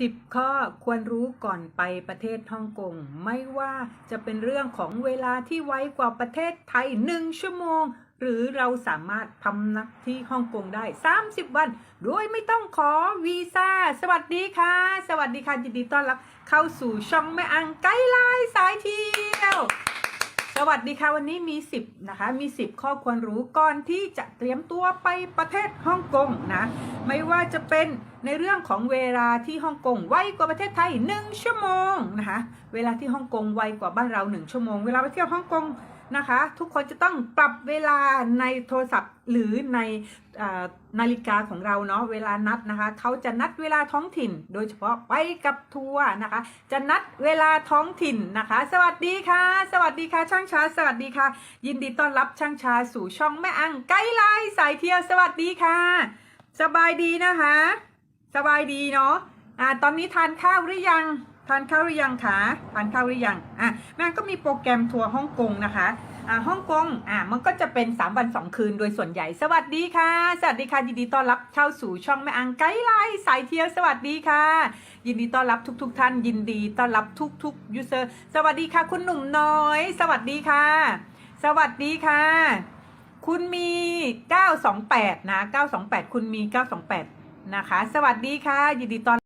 10 ข้อควรรู้ก่อนไปประเทศฮ่องกง ไม่ว่าจะเป็นเรื่องของเวลาที่ไวกว่าประเทศไทย 1 ชั่วโมง หรือเราสามารถพำนักที่ฮ่องกงได้ 30 วัน โดยไม่ต้องขอวีซ่า สวัสดีค่ะ สวัสดีค่ะยินดีต้อนรับเข้าสู่ช่องแม่อังไกด์ไลน์สายที วัสดีค่ะ วันนี้มี 10นะคะมี 10 ข้อควรรู้ก่อนที่จะเตรียมตัวไปประเทศฮ่องกงนะไม่ว่าจะเป็นในเรื่องของเวลาที่ฮ่องกงไวกว่าประเทศไทย 1 ชั่วโมงนะคะเวลาที่ฮ่องกงไวกว่าบ้านเรา 1 ชั่วโมง เวลาไปเที่ยวฮ่องกง นะคะ ทุกคนจะต้องปรับเวลาในโทรศัพท์หรือในอนาฬิกาของเราเนาะเวลานัดนะคะ เขาจะนัดเวลาท้องถิ่น โดยเฉพาะไปกับทัวร์นะคะ จะนัดเวลาท้องถิ่นนะคะ สวัสดีค่ะ สวัสดีค่ะ ช่างชาสวัสดีค่ะ ยินดีต้อนรับช่างชาสู่ช่องแม่อังไกด์ไลน์สายเที่ยวสวัสดีค่ะ สบายดีนะคะ สบายดีเนาะอ่าตอนนี้ทานข้าวหรือยัง ทานข้าวหรือยังคะทานข้าวหรือยังอะแม่ก็มีโปรแกรมทัวร์ฮ่องกงนะคะอ่าฮ่องกงอ่ามันก็จะเป็น 3 วัน 2 คืนโดยส่วนใหญ่ สวัสดีค่ะ สวัสดีค่ะ ยินดีต้อนรับเข้าสู่ช่องแม่อังไกด์ไลน์สายเที่ยวสวัสดีค่ะ ยินดีต้อนรับทุกๆท่าน ยินดีต้อนรับทุกๆยูเซอร์สวัสดีค่ะ คุณหนุ่มน้อย สวัสดีค่ะ สวัสดีค่ะ คุณมี 928 นะ 928 คุณมี 928 นะคะ สวัสดีค่ะ ยินดีต้อน